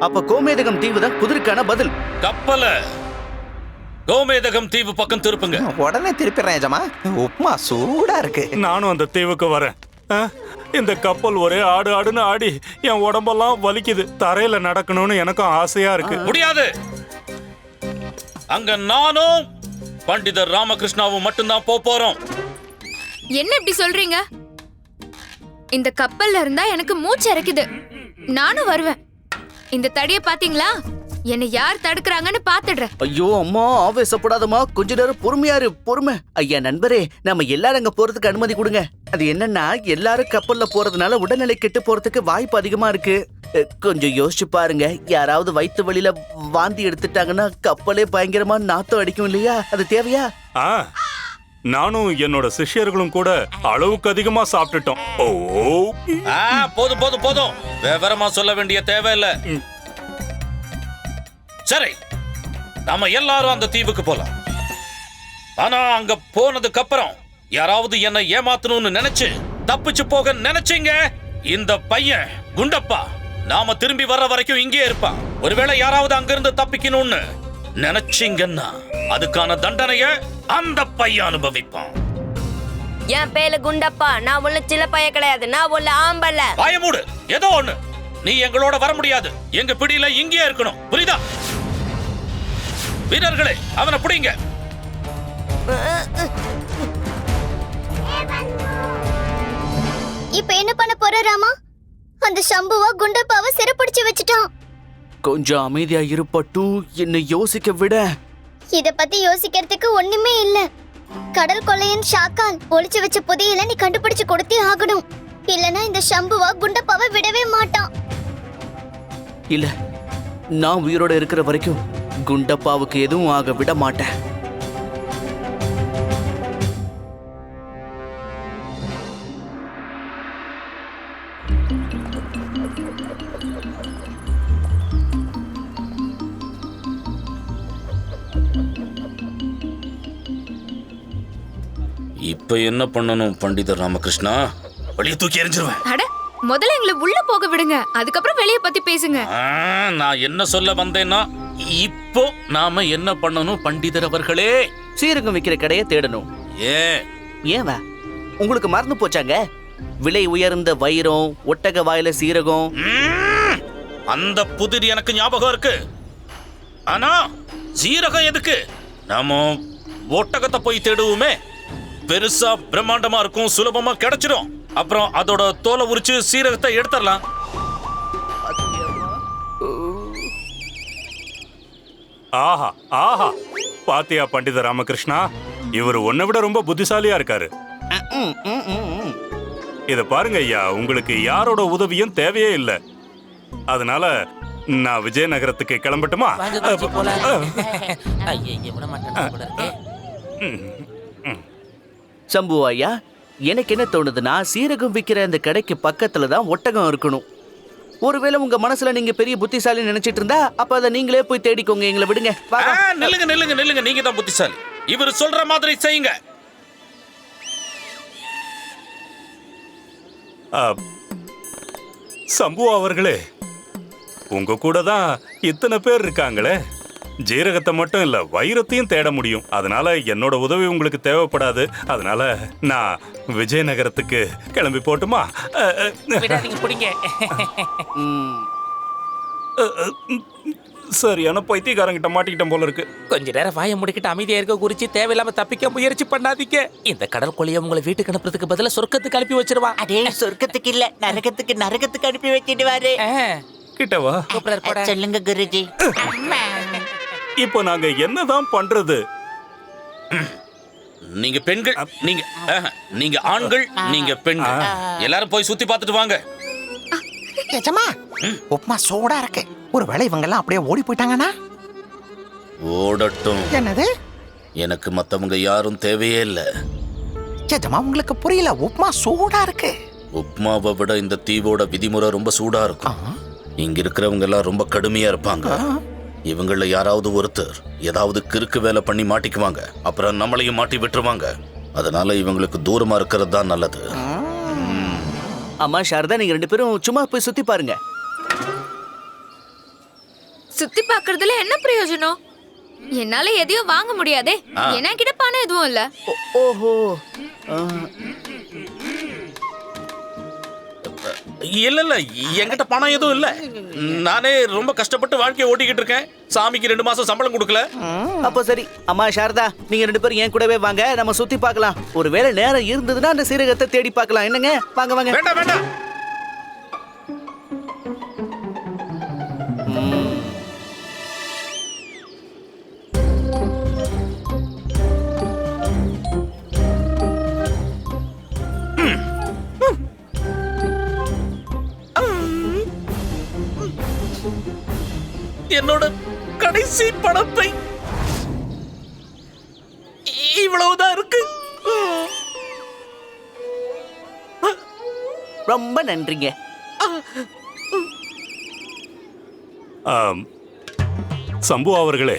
அப்ப கோமேதகம் தீவு தான் குதிரைக்கான பதில். கப்பல. கோமேதகம் தீவு பக்கம் திருப்புங்க. உடனே திருப்பிடுறேன் எஜமா. உப்புமா சூடா இருக்கு. நானும் அந்த தீவுக்கு வரேன். ஆ? இந்த கப்பல் ஒரே ஆடு ஆடுன்னு ஆடி என் உடம்பெல்லாம் வலிக்குது. தரையில நடக்கணும்னு எனக்கும் ஆசையா இருக்கு. முடியாது. அங்க நானும் பண்டிதர் ராமகிருஷ்ணாவும் மட்டும்தான் போப் போறோம். என்ன இப்படி சொல்றீங்க? இந்த கப்பல்ல இருந்தா எனக்கு மூச்சு இறக்குது நானும் வருவேன். இந்த தடிய பாத்தீங்களா? என்னை யார் தடுக்கறாங்கன்னு பாத்துடுறேன். ஐயோ அம்மா ஆவேசப்படாதம்மா. கொஞ்ச நேரம் பொறுமையா இரு பொறுமை. ஐயா நண்பரே நம்ம எல்லாரும் அங்க போறதுக்கு அனுமதி கொடுங்க. அது என்னன்னா எல்லாரும் கப்பல்ல போறதுனால உடல்நிலை கெட்டு போறதுக்கு வாய்ப்பு அதிகமா இருக்கு. கொஞ்சம் யோசிச்சு பாருங்க. யாராவது வயித்து வழியில வாந்தி எடுத்துட்டாங்கன்னா கப்பலே பயங்கரமா நாத்தம் அடிக்கும் இல்லையா? அது தேவையா? ஆ. நானும் என்னோட சிஷ்யர்களும் கூட அளவுக்கு அதிகமா சாப்பிட்டுட்டோம். ஓ. ஆ, போதும் போதும் போதும். விவரமா சொல்ல வேண்டிய தேவையில்ல. சரி நாம எல்லாரும் அந்த தீவுக்கு போலாம். ஆனா அங்க போனதுக்கு அப்புறம் யாராவது என்ன ஏமாத்தணும்னு நினைச்சு தப்பிச்சு போக நினைச்சீங்க? இந்த பையன் குண்டப்பா. நாம திரும்பி வர்ற வரைக்கும் இங்கே இருப்பான் ஒருவேளை யாராவது அங்கிருந்து தப்பிக்கணும்னு நினைச்சீங்கன்னா அதுக்கான தண்டனைய அந்த பையன் அனுபவிப்பான். என் பேரு குண்டப்பா. நான் உள்ள சில பைய கிடையாது. நான் உள்ள ஆம்பல்ல வாய மூடு. ஏதோ ஒண்ணு. நீ எங்களோட வர முடியாது. எங்க பிடியில இங்கேயே இருக்கணும். புரியுதா? வீரர்களே அவனை பிடிங்க. இப்ப என்ன பண்ண போற ராமா? அந்த சம்புவா குண்டப்பாவை சிறப்பிடிச்சு வச்சுட்டான். கொஞ்சம் அமைதியா இருப்பட்டு என்னை யோசிக்க விட இத பத்தி யோசிக்கிறதுக்கு ஒண்ணுமே இல்ல. கடல் கொள்ளையன் ஷாக்கால் ஒளிச்சு வச்ச புதையில நீ கண்டுபிடிச்சு கொடுத்தே ஆகணும். இல்லனா இந்த சம்புவா குண்டப்பாவை விடவே மாட்டான். இல்ல நான் உயிரோட இருக்கிற வரைக்கும் குண்டப்பாவுக்கு எதுவும் ஆக விட மாட்டேன். இப்ப என்ன பண்ணணும் பண்டிதர் ராமகிருஷ்ணா? வெளியே தூக்கி எறிஞ்சிருவேன். அட முதல்ல எங்களை உள்ள போக விடுங்க. அதுக்கப்புறம் வெளிய பத்தி பேசுங்க. ஆ, நான் என்ன சொல்ல வந்தேன்னா இப்போ நாம என்ன பண்ணணும் பண்டிதர் அவர்களே? சீரகம் விக்கிற கடையை தேடணும். ஏன் ஏவா உங்களுக்கு மறந்து போச்சாங்க? விலை உயர்ந்த வைரம் ஒட்டக வாயில சீரகம். அந்த புதிர் எனக்கு ஞாபகம் இருக்கு. ஆனா சீரகம் எதுக்கு? நாம ஒட்டகத்தை போய் தேடுவோமே. பெருசா பிரம்மாண்டமா இருக்கும் சுலபமா கிடைச்சிடும் அப்புறம் அதோட தோலை உரிச்சு சீரகத்தை எடுத்துடலாம். ஆஹா ஆஹா. பாத்தியா பண்டித ராமகிருஷ்ணா? இவர் உன்னை விட ரொம்ப புத்திசாலியா இருக்காரு. இத பாருங்க ஐயா உங்களுக்கு யாரோட உதவியும் தேவையே இல்ல. அதனால நான் விஜயநகரத்துக்கு கிளம்பட்டுமா வாங்க குருஜி போலாம் ஐயோ விட மாட்டேன் போல இருக்கே சம்பு ஐயா எனக்கு என்ன தோணுதுன்னா சீரகம் விக்கிற இந்த கடைக்கு பக்கத்துல தான் ஒட்டகம் இருக்கணும். ஒருவேளை உங்க மனசுல நீங்க பெரிய புத்திசாலி நினைச்சிட்டு இருந்தா அப்ப அதை நீங்களே போய் தேடிக்கோங்க எங்களை விடுங்க. நில்லுங்க நில்லுங்க நில்லுங்க. நீங்க தான் புத்திசாலி. இவர் சொல்ற மாதிரி செய்யுங்க. ஆ, சம்பு அவர்களே உங்க கூட தான் இத்தனை பேர் இருக்காங்களே? ஜீரகத்தை மட்டும் இல்ல வைரத்தையும் தேட முடியும். அதனால என்னோட உதவி உங்களுக்கு தேவைப்படாது. அதனால நான் விஜயநகரத்துக்கு கிளம்பி போட்டுமா? சரியான பைத்தியக்காரங்கிட்ட மாட்டிக்கிட்டேன் போல இருக்கு. கொஞ்ச நேரம் வாய முடிக்கிட்டு அமைதியா இருக்க குறிச்சு தேவையில்லாம தப்பிக்க முயற்சி பண்ணாதீங்க. இந்த கடல் கொள்ளைய உங்களை வீட்டுக்கு அனுப்புறதுக்கு பதிலா சொர்க்கத்துக்கு அனுப்பி வச்சிருவான் அதே சொர்க்கத்துக்கு இல்ல நரகத்துக்கு நரகத்துக்கு அனுப்பி வச்சிடுவாரு கிட்டவா. சொல்லுங்க குருஜி. இப்போ நாங்க என்னதான் பண்றது? நீங்க பெண்கள் நீங்க ஆஹா, நீங்க ஆண்கள் நீங்க பெண்கள். எல்லாரும் போய் சுத்தி பார்த்துட்டு வாங்க. எஜமா உப்புமா சூடா இருக்கு. ஒருவேளை இவங்க எல்லாம் அப்படியே ஓடி போயிட்டாங்கன்னா? ஓடட்டும். என்னது? எனக்கு மத்தவங்க யாரும் தேவையே இல்ல. எஜமா உங்களுக்கு புரியல. உப்புமா சூடா இருக்கு. உப்மாவை விட இந்த தீவோட விதிமுறை ரொம்ப சூடா இருக்கும். இங்க இருக்கிறவங்க எல்லாம் ரொம்ப கடுமையா இருப்பாங்க. இவங்கள யாராவது ஒருத்தர் ஏதாவது கிறுக்கு வேலை பண்ணி மாட்டிக்குவாங்க. அப்புறம் நம்மளையும் மாட்டி விட்டுருவாங்க. அதனால இவங்களுக்கு தூரமா இருக்கிறது தான் நல்லது. அம்மா சாரதா நீங்க ரெண்டு பேரும் சும்மா போய் சுத்தி பாருங்க. சுத்தி பார்க்கறதுல என்ன பிரயோஜனம்? என்னால எதையும் வாங்க முடியாதே. என்கிட்ட பணம் எதுவும் இல்ல. ஓஹோ. இல்ல இல்ல என்கிட்ட பணம் எதுவும் இல்ல. நானே ரொம்ப கஷ்டப்பட்டு வாழ்க்கையை ஓட்டிக்கிட்டு இருக்கேன். சாமிக்கு ரெண்டு மாசம் சம்பளம் கொடுக்கல. அப்போ சரி அம்மா சாரதா நீங்க ரெண்டு பேரும் என் கூடவே வாங்க. நம்ம சுத்தி பார்க்கலாம். ஒருவேளை நேரம் இருந்ததுன்னா அந்த சீரகத்தை தேடி பார்க்கலாம். என்னங்க? வாங்க வாங்க. வேண்டாம் வேண்டாம். என்னோட கடைசி பணத்தை இவ்வளவுதான் இருக்கு. ரொம்ப நன்றிங்க. சம்பு அவர்களே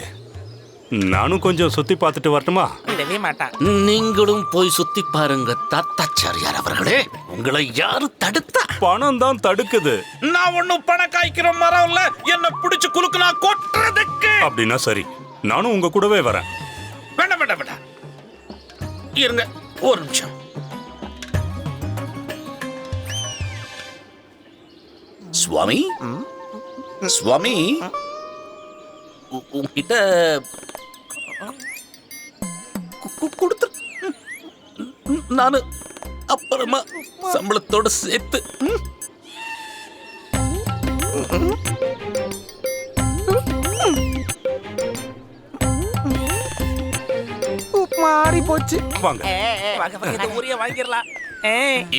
நானும் கொஞ்சம் சுத்தி பார்த்துட்டு வரட்டுமா? விடவே மாட்டான். நீங்களும் போய் சுத்தி பாருங்க தாத்தாச்சாரியார் அவர்களே. உங்களை யாரு தடுத்தா? பணம் தான் தடுக்குது. நான் ஒண்ணும் பணம் காய்க்கிற மரம் இல்ல. என்ன பிடிச்சு குலுக்கு நான் கொட்டுறதுக்கு. அப்படின்னா சரி. நானும் உங்க கூடவே வரேன். வேண்டாம் வேண்டாம் வேண்டாம். இருங்க ஒரு நிமிஷம். சுவாமி? சுவாமி? உ- உன்கிட்ட கு- கு- கொடுத்து. நானு அப்புறமா சம்பளத்தோட சேர்த்து. மாறி போச்சு. வாங்க.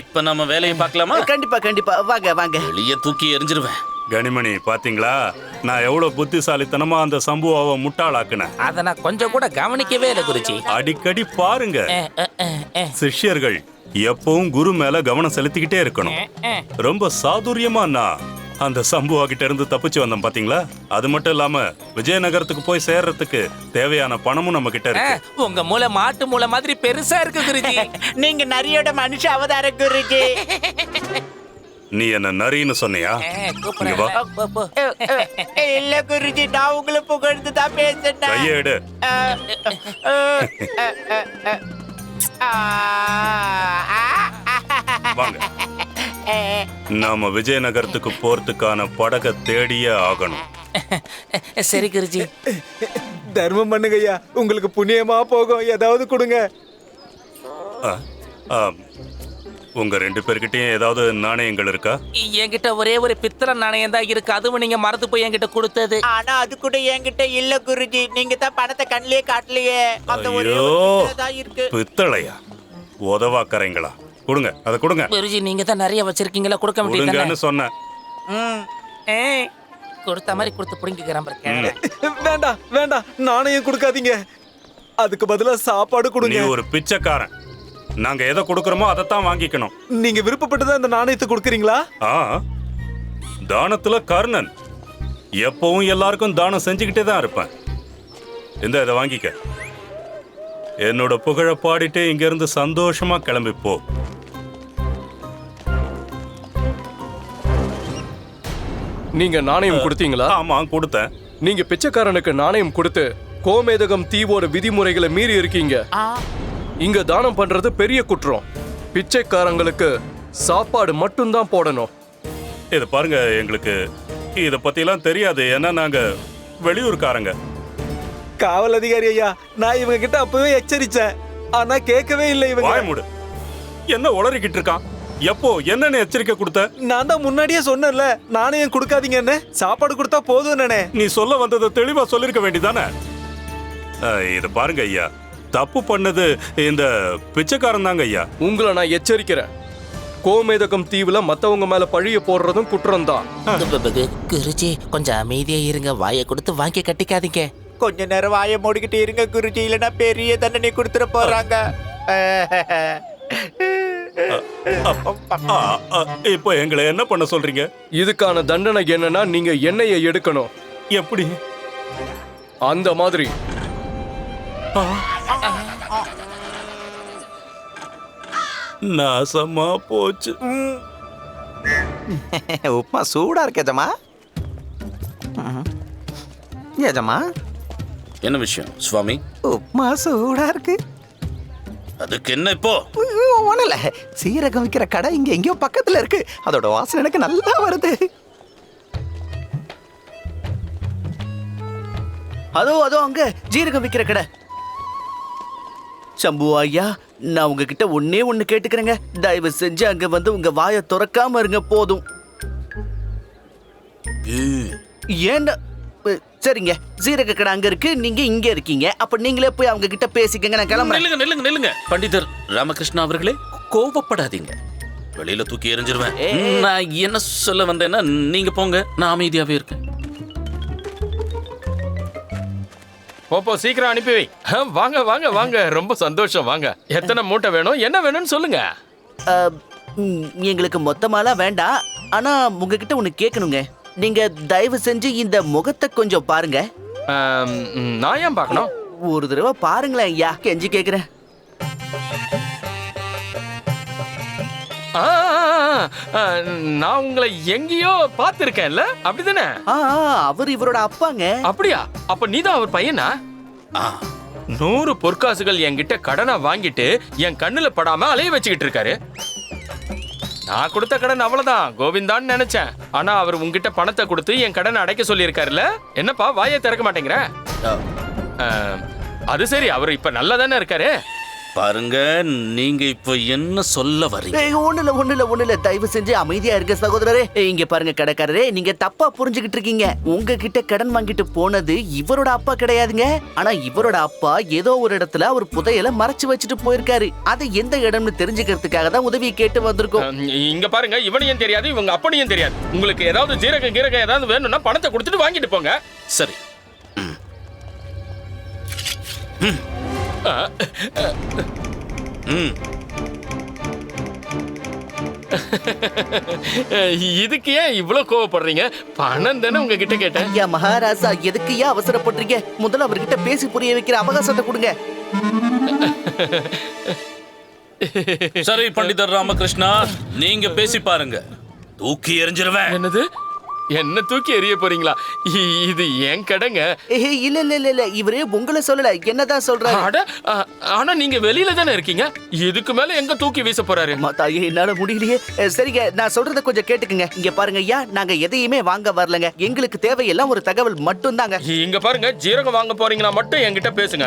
இப்ப நம்ம வேலையை பார்க்கலாமா? கண்டிப்பா கண்டிப்பா. வாங்க வாங்க. வெளியே தூக்கி எரிஞ்சிருவேன் கனிமணி பாத்தீங்களா? நான் எவ்வளவு புத்திசாலித்தனமா அந்த சம்புவாவை முட்டாளாக்குனேன் அத நான் கொஞ்சம் கூட கவனிக்கவே இல்லை குருஜி. அடிக்கடி பாருங்க. சிஷ்யர்கள் எப்பவும் குரு மேல கவனம் செலுத்திக்கிட்டே இருக்கணும். ரொம்ப சாதுரியமா நான் அந்த சம்புவா கிட்ட இருந்து தப்பிச்சு வந்தோம் பாத்தீங்களா? அது மட்டும் இல்லாம விஜயநகரத்துக்கு போய் சேர்றதுக்கு தேவையான பணமும் நம்ம கிட்ட இருக்கு. உங்க மூளை மாட்டு மூளை மாதிரி பெருசா இருக்கு குருஜி. நீங்க நரியோட மனுஷ அவதார குருஜி. நீ என்ன நரின்னு சொன்னியா? இங்க. வா. இல்ல குருஜி நான் உங்களை புகழ்ந்து தான் பேசுனேன். கையை எடு. வாங்க. நாம விஜயநகரத்துக்கு போறதுக்கான படகை தேடியே ஆகணும். சரி குருஜி. தர்மம் பண்ணுங்க ஐயா உங்களுக்கு புண்ணியமா போகும். ஏதாவது கொடுங்க. ஆ. உங்க ரெண்டு பேர்கிட்டயும் ஏதாவது நாணயங்கள் இருக்கா? என்கிட்ட ஒரே ஒரு பித்தளை நாணயம் தான் இருக்கு. அதுவும் நீங்க மறந்து போய் என்கிட்ட கொடுத்தது. ஆனா அது கூட என்கிட்ட இல்ல குருஜி. நீங்க தான் பணத்தை கண்ணிலே காட்டலையே. அந்த ஒரே ஐயோ ஒரு பித்தளை தான் இருக்கு. பித்தளையா? உதவாக்கறீங்களா கொடுங்க அதை கொடுங்க. குருஜி நீங்க தான் நிறைய வச்சிருக்கீங்களா? கொடுக்க கொடுங்கன்னு முடியாது சொன்னேன். ம். கொடுத்த மாதிரி கொடுத்து புடிங்கிக்கிறேன் பாருங்க. வேண்டாம் வேண்டாம். நாணயம் கொடுக்காதீங்க. அதுக்கு பதிலா சாப்பாடு நீ கொடுங்க ஒரு பிச்சைக்காரன். நாங்க எதை கொடுக்கறோமோ அதைத்தான் வாங்கிக்கணும். நீங்க விருப்பப்பட்டுதான் இந்த நாணயத்தை கொடுக்குறீங்களா? ஆ தானத்துல கர்ணன். எப்பவும் எல்லாருக்கும் தானம் செஞ்சுக்கிட்டே தான் இருப்பேன். இந்த இதை வாங்கிக்க. என்னோட புகழ பாடிட்டு இங்க இருந்து சந்தோஷமா கிளம்பி போ. நீங்க நாணயம் கொடுத்தீங்களா? ஆமா கொடுத்தேன். நீங்க பிச்சைக்காரனுக்கு நாணயம் கொடுத்து கோமேதகம் தீவோட விதிமுறைகளை மீறி இருக்கீங்க. இங்க தானம் பண்றது பெரிய குற்றம். பிச்சைக்காரங்களுக்கு சாப்பாடு மட்டும்தான் போடணும். இது பாருங்க எங்களுக்கு இத பத்திலாம் தெரியாது. ஏன்னா நாங்க வெளியூர்காரங்க. காவல் அதிகாரி ஐயா நான் இவங்க கிட்ட அப்பவே எச்சரிச்சேன். ஆனா கேட்கவே இல்லை வாய மூடு. என்ன உளறிக்கிட்டு இருக்கான்? எப்போ என்னன்னு எச்சரிக்கை கொடுத்த? நான் தான் முன்னாடியே சொன்னேன்ல நாணயம் கொடுக்காதீங்கன்னு? சாப்பாடு கொடுத்தா போதும் நானே நீ சொல்ல வந்ததை தெளிவா சொல்லிருக்க வேண்டியதானே இது பாருங்க ஐயா. தப்பு பண்ணது இந்த பிச்சைக்காரன் தாங்க ஐயா. உங்களை நான் எச்சரிக்கிறேன். கோமேதகம் தீவுல மத்தவங்க மேல பழிய போடுறதும் குற்றம் தான் குருஜி கொஞ்சம் அமைதியா இருங்க. வாயை கொடுத்து வாங்கி கட்டிக்காதீங்க. கொஞ்ச நேரம் வாயை மூடிக்கிட்டு இருங்க குருஜி. இல்லைன்னா பெரிய தண்டனை கொடுத்துட போறாங்க. இப்போ எங்களை என்ன பண்ண சொல்றீங்க? இதுக்கான தண்டனை என்னன்னா நீங்க எண்ணெயை எடுக்கணும். எப்படி? அந்த மாதிரி. நாசமா போச்சு. உப்புமா சூடா இருக்கு எஜமா எஜமா என்ன விஷயம் சுவாமி? உப்மா சூடா இருக்கு. அதுக்கு என்ன இப்போ? இல்லை சீரகம் விற்கிற கடை இங்க எங்கேயோ பக்கத்துல இருக்கு. அதோட வாசனை எனக்கு நல்லா வருது. அதோ அதோ அங்க ஜீரகம் விக்கிற கடை. சம்பு ஐயா நான் உங்ககிட்ட ஒன்னே ஒண்ணு கேட்டுக்கிறேங்க. தயவு செஞ்சு அங்க வந்து உங்க வாயை திறக்காம இருங்க போதும். அஹ், சரிங்க. ஜீரக கடை அங்க இருக்கு. நீங்க இங்க இருக்கீங்க. அப்ப நீங்களே போய் அவங்க கிட்ட பேசிக்கங்க. நான் கிளம்புறேன். நில்லுங்க நில்லுங்க நில்லுங்க. பண்டிதர் ராமகிருஷ்ணா அவர்களே கோபப்படாதீங்க வெளியில தூக்கி எறிஞ்சிருவேன். நான் என்ன சொல்ல வந்தேன்னா நீங்க போங்க. நான் அமைதியாவே இருக்கேன். போப்போ சீக்கிரம் அனுப்பி வை. ஆ, வாங்க வாங்க வாங்க. ரொம்ப சந்தோஷம். வாங்க. எத்தனை மூட்டை வேணும்? என்ன வேணும்னு சொல்லுங்க. எங்களுக்கு மொத்தமாலாம் வேண்டாம். ஆனா உங்ககிட்ட ஒண்ணு கேட்கணுங்க. நீங்க தயவு செஞ்சு இந்த முகத்தை கொஞ்சம் பாருங்க. நான் ஏன் பார்க்கணும்? ஒரு தடவை பாருங்களேன் ஐயா. கெஞ்சி ஆ, நான் உங்களை எங்கேயோ பார்த்துருக்கேன்ல? அப்படிதானே? அவர் இவரோட அப்பாங்க. அப்படியா? அப்ப நீதான் அவர் பையனா? நூறு பொற்காசுகள் என்கிட்ட கடனை வாங்கிட்டு என் கண்ணுல படாம அலைய வச்சுக்கிட்டு இருக்காரு. நான் கொடுத்த கடன் அவ்வளவுதான் கோவிந்தான்னு நினைச்சேன். ஆனா அவர் உங்ககிட்ட பணத்தை கொடுத்து என் கடனை அடைக்க சொல்லியிருக்காருல்ல? என்னப்பா வாயை திறக்க மாட்டேங்கிற? ஆ, அது சரி அவர் இப்ப நல்லா தானே இருக்காரு? பாருங்க நீங்க இப்ப என்ன சொல்ல வரீங்க? இல்ல ஒண்ணும் இல்ல தயவு செஞ்சு அமைதியா இருக்க சகோதரரே. இங்க பாருங்க கடைக்காரரே. நீங்க தப்பா புரிஞ்சுகிட்டு இருக்கீங்க. உங்ககிட்ட கடன் வாங்கிட்டு போனது இவரோட அப்பா கிடையாதுங்க. ஆனா இவரோட அப்பா ஏதோ ஒரு இடத்துல அவர் புதையல மறைச்சு வச்சுட்டு போயிருக்காரு. அது எந்த இடம்னு தெரிஞ்சுக்கிறதுக்காக தான் உதவி கேட்டு வந்திருக்கோம். இங்க பாருங்க இவனையும் தெரியாது இவங்க அப்பனையும் தெரியாது. உங்களுக்கு ஏதாவது ஜீரகம் கீரகம் ஏதாவது வேணும்னா பணத்தை கொடுத்துட்டு வாங்கிட்டு போங்க. சரி. ம். இதுக்கு ஏன் இவ்வளவு கோவப்படுறீங்க? பணம் தானே உங்ககிட்ட கேட்டேன். ஐயா மகாராஜா எதுக்கு ஏன் அவசரப்படுறீங்க? முதல்ல அவர்கிட்ட பேசி புரிய வைக்கிற அவகாசத்தை கொடுங்க. சரி பண்டிதர் ராமகிருஷ்ணா நீங்க பேசி பாருங்க. தூக்கி எறிஞ்சிருவேன். என்னது? என்ன தூக்கி எறிய போறீங்களா? இது என் கடைங்க. ஏய், இல்ல இல்ல இல்ல இல்ல இவரு உங்களை சொல்லல. என்னதான் சொல்றாரு? ஆனா நீங்க வெளியில தானே இருக்கீங்க? இதுக்கு மேல எங்க தூக்கி வீச போறாரு? அம்மா தாயே என்னால முடியலையே. சரிங்க நான் சொல்றத கொஞ்சம் கேட்டுக்குங்க. இங்க பாருங்க ஐயா நாங்க எதையுமே வாங்க வரலங்க. எங்களுக்கு தேவையெல்லாம் ஒரு தகவல் மட்டும்தாங்க. இங்க பாருங்க ஜீரகம் வாங்க போறீங்களா மட்டும் என்கிட்ட பேசுங்க.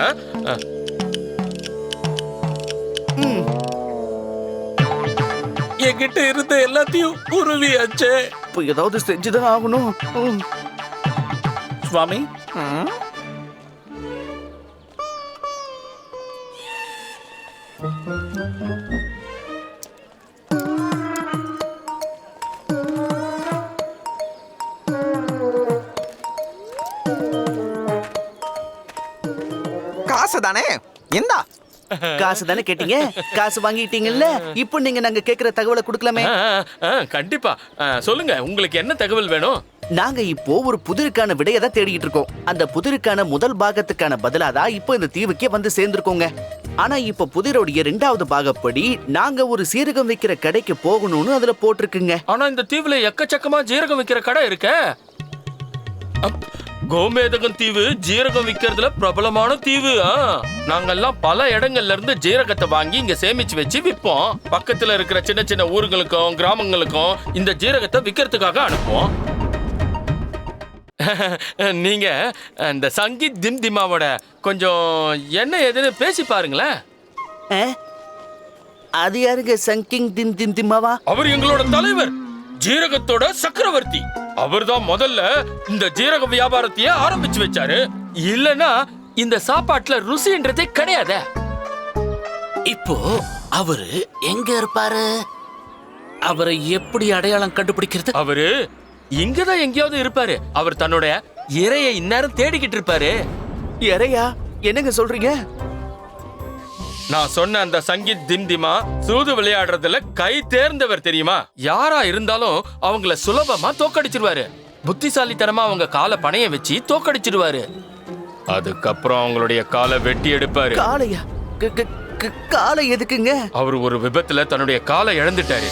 என்கிட்ட இருந்த எல்லாத்தையும் உருவியாச்சே. இப்போ ஏதாவது செஞ்சுதான் ஆகணும். சுவாமி? காசு தானே? இந்தா. காசு தானே கேட்டீங்க? காசு வாங்கிட்டீங்கல்ல? இப்போ நீங்க நாங்க கேக்குற தகவலை கொடுக்கலாமே? கண்டிப்பா. சொல்லுங்க உங்களுக்கு என்ன தகவல் வேணும்? நாங்க இப்போ ஒரு புதிருக்கான விடையை தான் தேடிட்டு இருக்கோம். அந்த புதிருக்கான முதல் பாகத்துக்கான பதிலா தான் இப்போ இந்த தீவுக்கே வந்து சேர்ந்திருக்கோங்க. ஆனா இப்போ புதிரோடைய ரெண்டாவது பாகப்படி நாங்க ஒரு சீரகம் வைக்கிற கடைக்கு போகணும்னு அதுல போட்டிருக்குங்க. ஆனா இந்த தீவுல எக்கச்சக்கமா ஜீரகம் விக்கிற கடை இருக்க. கோமேதகம் தீவு ஜீரகம் விக்கிறதுல பிரபலமான தீவு. நாங்கெல்லாம் பல இடங்கள்ல இருந்து ஜீரகத்தை வாங்கி இங்க சேமிச்சு வச்சு விற்போம் பக்கத்துல இருக்கிற சின்ன சின்ன ஊர்களுக்கும் கிராமங்களுக்கும் இந்த ஜீரகத்தை விக்கிறதுக்காக அனுப்புவோம். நீங்க இந்த சங்கீத் திம் திமாவோட கொஞ்சம் என்ன ஏதுன்னு பேசி பாருங்களேன்? அது யாருங்க சங்கிங் திம் திம் திம்மாவா அவர் எங்களோட தலைவர். ஜீரகத்தோட சக்கரவர்த்தி. அவர்தான் முதல்ல இந்த ஜீரக வியாபாரத்தையே ஆரம்பிச்சு வச்சாரு. இல்லனா இந்த சாப்பாட்டுல ருசின்றதே கிடையாதே. இப்போ அவரு எங்க இருப்பாரு? அவரை எப்படி அடையாளம் கண்டுபிடிக்கிறது? அவரு இங்கதான் எங்கேயாவது இருப்பாரு. அவர் தன்னோட இறைய இந்நேரம் தேடிக்கிட்டு இருப்பாரு. இறையா என்னங்க சொல்றீங்க? நான் சொன்ன அந்த சங்கீத் திம்திமா சூது விளையாடுறதுல கை தேர்ந்தவர் தெரியுமா? யாரா இருந்தாலும் அவங்கள சுலபமா தோக்கடிச்சிருவாரு. புத்திசாலித்தனமா அவங்க காலை பணைய வச்சு தோக்கடிச்சிருவாரு. அதுக்கப்புறம் அவங்களுடைய காலை வெட்டி எடுப்பாரு. காளையா? க- க- க- காளை எதுக்குங்க? அவர் ஒரு விபத்துல தன்னுடைய காலை இழந்துட்டாரு.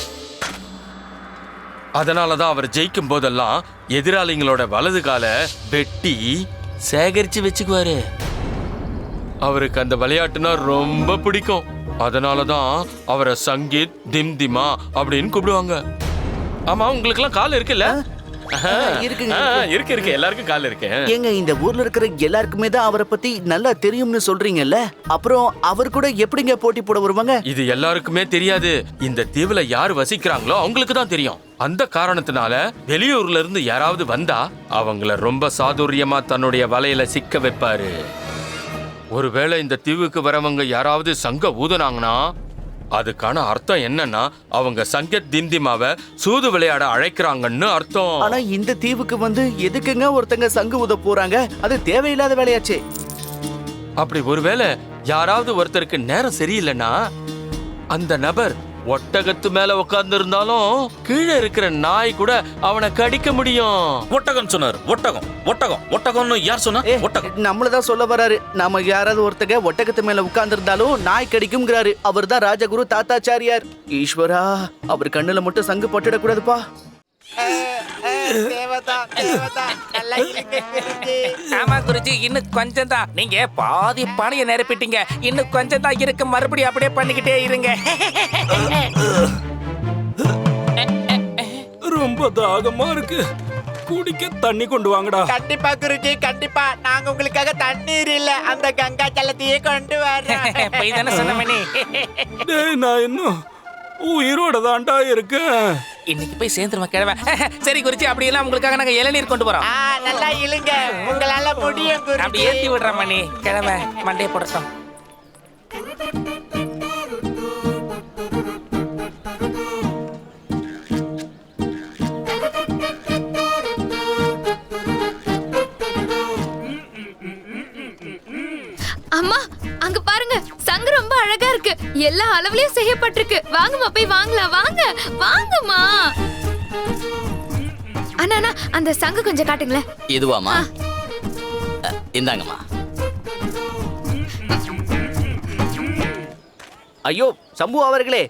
அதனாலதான் அவர் ஜெயிக்கும் போதெல்லாம் எதிராளிங்களோட வலது காலை வெட்டி சேகரிச்சு வச்சுக்குவாரு. அவருக்கு அந்த விளையாட்டுனா ரொம்ப பிடிக்கும். அதனால தான் அவரை சங்கீத் திம்திமா அப்படின்னு கூப்பிடுவாங்க. ஆமா உங்களுக்குலாம் கால் இருக்குல்ல. இருக்குங்க. இருக்கு இருக்கு. எல்லாருக்கும் கால் இருக்கு. ஏங்க இந்த ஊர்ல இருக்கிற எல்லாருக்குமே தான் அவரை பத்தி நல்லா தெரியும்னு சொல்றீங்கல்ல? அப்புறம் அவர் கூட எப்படிங்க போட்டி போட வருவாங்க? இது எல்லாருக்குமே தெரியாது. இந்த தீவுல யார் வசிக்கிறாங்களோ அவங்களுக்கு தான் தெரியும். அந்த காரணத்தினால வெளியூர்ல இருந்து யாராவது வந்தா அவங்கள ரொம்ப சாதுரியமா தன்னுடைய வலையில சிக்க வைப்பாரு. ஒருவேளை இந்த தீவுக்கு வரவங்க யாராவது சங்க ஊதுனாங்கன்னா அதுக்கான அர்த்தம் என்னன்னா அவங்க சங்கத் திம்திமாவை சூது விளையாட அழைக்கிறாங்கன்னு அர்த்தம். ஆனா இந்த தீவுக்கு வந்து எதுக்குங்க ஒருத்தங்க சங்கு ஊத போறாங்க? அது தேவையில்லாத வேலையாச்சே. அப்படி ஒருவேளை யாராவது ஒருத்தருக்கு நேரம் சரியில்லைன்னா அந்த நபர் ஒட்டகத்து மேல உட்கார்ந்து இருந்தாலும் கீழே இருக்கிற நாய் கூட அவனை கடிக்க முடியும். ஒட்டகம் சொன்னார். ஒட்டகம் ஒட்டகம் ஒட்டகம்னு யார் சொன்னா? ஏ ஒட்டகம். நம்மளதான் சொல்ல வராரு. நாம யாராவது ஒருத்தங்க ஒட்டகத்து மேல உட்கார்ந்து இருந்தாலும் நாய் கடிக்கும்ங்கிறாரு. அவர் தான் ராஜகுரு தாத்தாச்சாரியார். ஈஸ்வரா அவர் கண்ணுல மட்டும் சங்கு பட்டுடக்கூடாதுப்பா. ஆமா குருஜி இன்னும் கொஞ்சம் தான் நீங்க பாதி பணியை நிரப்பிட்டீங்க. இன்னும் கொஞ்சம் தான் இருக்கு. மறுபடியும் அப்படியே பண்ணிக்கிட்டே இருங்க. ரொம்ப தாகமா இருக்கு. குடிக்க தண்ணி கொண்டு வாங்கடா. கண்டிப்பா குருஜி கண்டிப்பா. நாங்க உங்களுக்காக தண்ணீர் இல்ல. அந்த கங்கா ஜலத்தையே கொண்டு வர்றோம் போய் தானே சொன்ன மணி? நான் இன்னும் உயிரோட தான்டா இருக்கேன். இன்னைக்கு போய் சேர்ந்துருமா கிழவன். சரி குருஜி அப்படியெல்லாம் உங்களுக்காக நாங்க இளநீர் கொண்டு ஆ, நல்லா இழுங்க. உங்களால முடியும் அப்படி ஏத்தி விடுற மணி. கிழவன் மண்டையை போடட்டும். அம்மா அழகா இருக்கு. எல்லா அளவுலயும் செய்யப்பட்டிருக்கு. வாங்கம்மா போய் வாங்கலாம். வாங்க வாங்கம்மா. அண்ணா அந்த சங்கு கொஞ்சம் காட்டுங்களேன். இதுவாமா இந்தாங்கம்மா. ஐயோ சம்பு அவர்களே.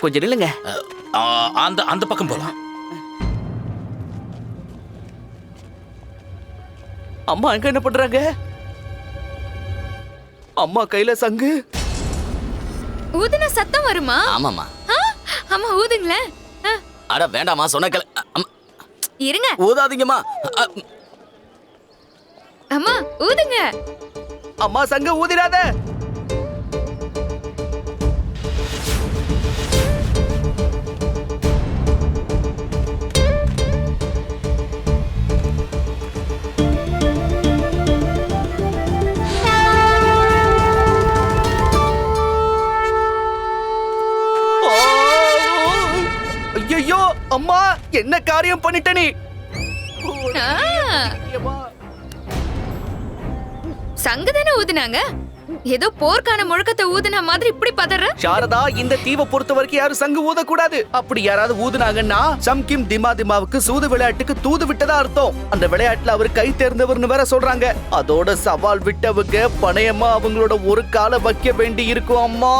கொஞ்சம் நில்லுங்க. அந்த அந்த பக்கம் போலாம். அம்மா அங்க என்ன பண்றாங்க? அம்மா கையில சங்கு. ஊதுன சத்தம் வருமா? ஆமாம்மா. ஆ, அம்மா ஊதுங்களேன். அட வேண்டாம்மா சொன்ன கேளு. அம்மா, இருங்க. ஊதாதீங்கம்மா. அம்மா ஊதுங்க. அம்மா சங்கு ஊதிராத. ஐயோ அம்மா என்ன காரியம் பண்ணிட்ட நீ? சங்கு தானே ஊதுனாங்க? ஏதோ போர்க்கான முழக்கத்தை ஊதுன மாதிரி இப்படி பதற? சாரதா இந்த தீவை பொறுத்த வரைக்கும் யாரும் சங்கு ஊதக்கூடாது. அப்படி யாராவது ஊதுனாங்கன்னா சம்கிம் திமா திமாவுக்கு சூது விளையாட்டுக்கு தூது விட்டதா அர்த்தம். அந்த விளையாட்டுல அவர் கை தேர்ந்தவர்னு வேற சொல்றாங்க. அதோட சவால் விட்டவங்க பணையமா அவங்களோட ஒரு காலை வைக்க வேண்டி இருக்கும் அம்மா.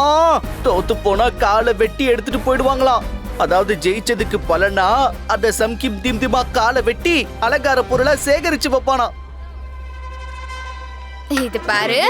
தோத்து போனா காலை வெட்டி எடுத்துட்டு போயிடுவாங்களாம். அதாவது ஜெயிச்சதுக்கு பலனா அந்த சம்கிம் திம் திமா காலை வெட்டி அலங்கார பொருளை சேகரிச்சு வைப்பானா இது பாரு.